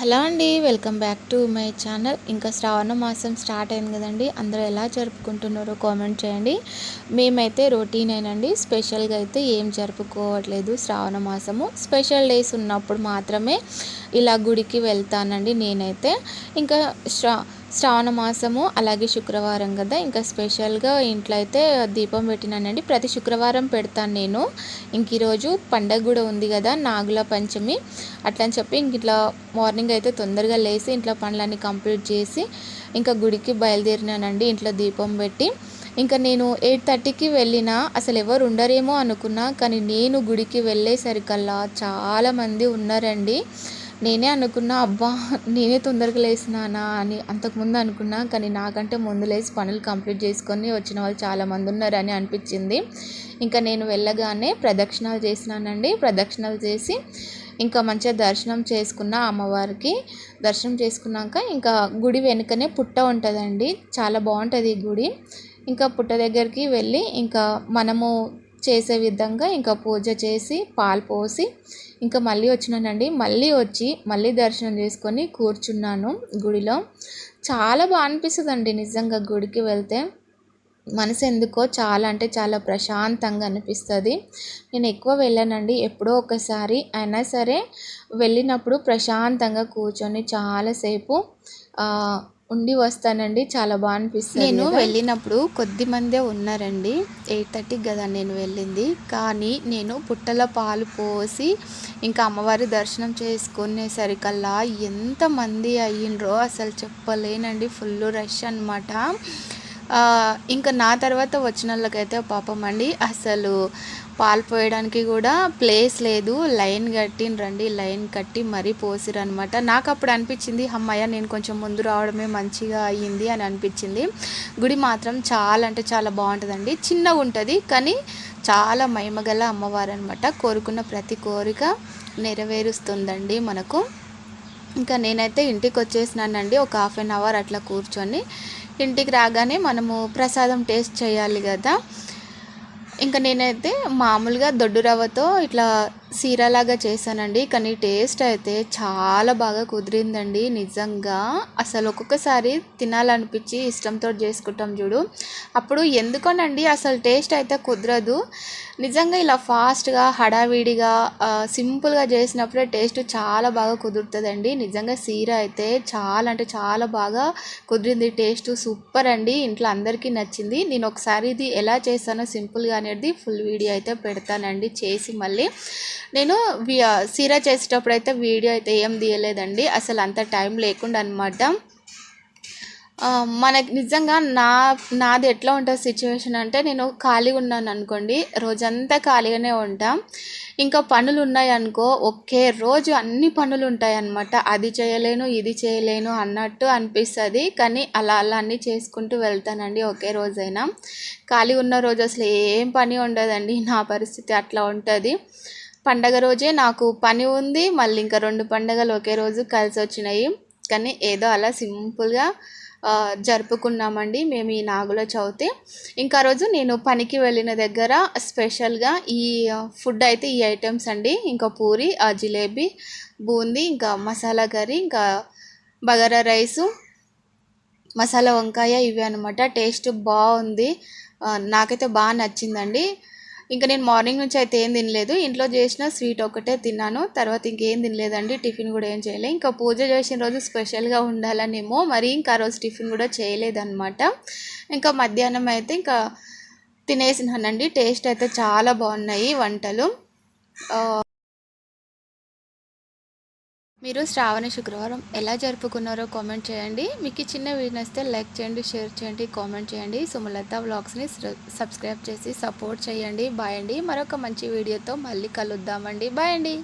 Hello అండి welcome back to my channel. ఇంకా శ్రావణ మాసం స్టార్ట్ అయింది కదండి అందరూ ఎలా జరుపుకుంటున్నారో కామెంట్ చేయండి. మేమైతే రొటీన్ అయినండి స్పెషల్గా అయితే ఏం జరుపుకోవట్లేదు శ్రావణ మాసము. స్పెషల్ డేస్ ఉన్నప్పుడు మాత్రమే ఇలా గుడికి వెళ్తానండి నేనైతే. ఇంకా శ్రా శ్రావణ మాసము అలాగే శుక్రవారం కదా. ఇంకా స్పెషల్గా ఇంట్లో అయితే దీపం పెట్టినానండి. ప్రతి శుక్రవారం పెడతాను నేను. ఇంక ఈరోజు పండగ కూడా ఉంది కదా నాగుల పంచమి. అట్లా అని చెప్పి ఇంక ఇట్లా మార్నింగ్ అయితే తొందరగా లేచి ఇంట్లో పనులన్నీ కంప్లీట్ చేసి ఇంకా గుడికి బయలుదేరినానండి ఇంట్లో దీపం పెట్టి. ఇంకా నేను ఎయిట్ థర్టీకి వెళ్ళినా అసలు ఎవరు ఉండరేమో అనుకున్నా కానీ నేను గుడికి వెళ్ళేసరికల్లా చాలామంది ఉన్నారండి. నేనే అనుకున్నా అబ్బా నేనే తొందరగా లేసినానా అని అంతకుముందు అనుకున్నా కానీ నాకంటే ముందు లేచి పనులు కంప్లీట్ చేసుకొని వచ్చిన వాళ్ళు చాలామంది ఉన్నారని అనిపించింది. ఇంకా నేను వెళ్ళగానే ప్రదక్షిణాలు చేసినానండి. ప్రదక్షిణాలు చేసి ఇంకా మంచిగా దర్శనం చేసుకున్న అమ్మవారికి. దర్శనం చేసుకున్నాక ఇంకా గుడి వెనుకనే పుట్ట ఉంటుందండి. చాలా బాగుంటుంది ఈ గుడి. ఇంకా పుట్ట దగ్గరికి వెళ్ళి ఇంకా మనము చేసే విధంగా ఇంకా పూజ చేసి పాలు పోసి ఇంకా మళ్ళీ వచ్చినానండి. మళ్ళీ వచ్చి మళ్ళీ దర్శనం చేసుకొని కూర్చున్నాను గుడిలో. చాలా బాగా అనిపిస్తుంది అండి నిజంగా గుడికి వెళ్తే. మనసు ఎందుకో చాలా అంటే చాలా ప్రశాంతంగా అనిపిస్తుంది. నేను ఎక్కువ వెళ్ళానండి. ఎప్పుడో ఒకసారి అయినా సరే వెళ్ళినప్పుడు ప్రశాంతంగా కూర్చొని చాలాసేపు ఉండి వస్తానండి. చాలా బాగా అనిపిస్తుంది నేను వెళ్ళినప్పుడు కొద్ది మందే ఉన్నారండి. ఎయిట్ థర్టీకి కదా నేను వెళ్ళింది. కానీ నేను పుట్టల పాలు పోసి ఇంకా అమ్మవారి దర్శనం చేసుకునేసరికల్లా ఎంతమంది అయ్యిండ్రో అసలు చెప్పలేనండి. ఫుల్ రష్ అనమాట ఇంకా నా తర్వాత వచ్చిన వాళ్ళకైతే పాపం అండి. అసలు పాలు పోయడానికి కూడా ప్లేస్ లేదు. లైన్ కట్టిండ్రండి లైన్ కట్టి మరీ పోసిరనమాట నాకు అప్పుడు అనిపించింది అమ్మాయ నేను కొంచెం ముందు రావడమే మంచిగా అయ్యింది అని అనిపించింది. గుడి మాత్రం చాలా అంటే చాలా బాగుంటుందండి. చిన్నగా ఉంటుంది కానీ చాలా మహిమగల అమ్మవారు అనమాట కోరుకున్న ప్రతి కోరిక నెరవేరుస్తుందండి మనకు. ఇంకా నేనైతే ఇంటికి వచ్చేసినానండి ఒక హాఫ్ అన్ అవర్ అట్లా కూర్చొని ఇంటికి రాగానే మనము ప్రసాదం టేస్ట్ చేయాలి కదా. ఇంకా నేనైతే మామూలుగా దొడ్డు రవ్వతో ఇట్లా సీరలాగా చేశానండి. కానీ టేస్ట్ అయితే చాలా బాగా కుదిరిందండి. నిజంగా అసలు ఒక్కొక్కసారి తినాలనిపించి ఇష్టంతో చేసుకుంటాం చూడు. అప్పుడు ఎందుకోనండి అసలు టేస్ట్ అయితే కుదరదు. నిజంగా ఇలా ఫాస్ట్గా హడావిడిగా సింపుల్గా చేసినప్పుడే టేస్ట్ చాలా బాగా కుదురుతుందండి. నిజంగా సీర అయితే చాలా అంటే చాలా బాగా కుదిరింది. టేస్ట్ సూపర్ అండి. ఇంట్లో అందరికీ నచ్చింది. నేను ఒకసారి ఇది ఎలా చేస్తానో సింపుల్గా అనేది ఫుల్ వీడియో అయితే పెడతానండి. చేసి మళ్ళీ నేను సీర చేసేటప్పుడు అయితే వీడియో అయితే ఏం తీయలేదండి. అసలు అంత టైం లేకుండా అనమాట మనకి నిజంగా నా నాది ఎట్లా ఉంటుంది సిచ్యువేషన్ అంటే నేను ఖాళీగా ఉన్నాను అనుకోండి. రోజంతా ఖాళీగానే ఉంటాం. ఇంకా పనులు ఉన్నాయి అనుకో ఒకే రోజు అన్ని పనులు ఉంటాయి అన్నమాట. అది చేయలేను ఇది చేయలేను అన్నట్టు అనిపిస్తుంది. కానీ అలా అలా అన్నీ చేసుకుంటూ వెళ్తానండి ఒకే రోజైనా. ఖాళీ ఉన్న రోజు అసలు ఏం పని ఉండదండి. నా పరిస్థితి అట్లా ఉంటుంది. పండగ రోజే నాకు పని ఉంది. మళ్ళీ ఇంకా రెండు పండగలు ఒకే రోజు కలిసి వచ్చినాయి. కానీ ఏదో అలా సింపుల్గా జరుపుకున్నామండి మేము ఈ నాగుల చవితి. ఇంకా రోజు నేను పనికి వెళ్ళిన దగ్గర స్పెషల్గా ఈ ఫుడ్ అయితే ఈ ఐటమ్స్ అండి. ఇంకా పూరి ఆ జిలేబీ బూందీ ఇంకా మసాలా కర్రీ ఇంకా బగారా రైసు మసాలా వంకాయ ఇవి అనమాట టేస్ట్ బాగుంది. నాకైతే బాగా నచ్చిందండి. ఇంకా నేను మార్నింగ్ నుంచి అయితే ఏం తినలేదు. ఇంట్లో చేసిన స్వీట్ ఒకటే తిన్నాను. తర్వాత ఇంకేం తినలేదండి. టిఫిన్ కూడా ఏం చేయలేదు ఇంకా పూజ చేసిన రోజు స్పెషల్గా ఉండాలనేమో. మరి ఇంకా ఆ రోజు టిఫిన్ కూడా చేయలేదన్నమాట. ఇంకా మధ్యాహ్నం అయితే ఇంకా తినేసినానండి. టేస్ట్ అయితే చాలా బాగున్నాయి వంటలు. మీరు శ్రావణ శుక్రవారం ఎలా జరుపుకున్నారో కామెంట్ చేయండి. మీకు చిన్న వీడియో నచ్చితే లైక్ చేయండి షేర్ చేయండి కామెంట్ చేయండి. సుమలత వ్లాగ్స్ని సబ్స్క్రైబ్ చేసి సపోర్ట్ చేయండి. బాయ్ అండి. మరొక మంచి వీడియోతో మళ్ళీ కలుద్దామండి. బాయ్ అండి.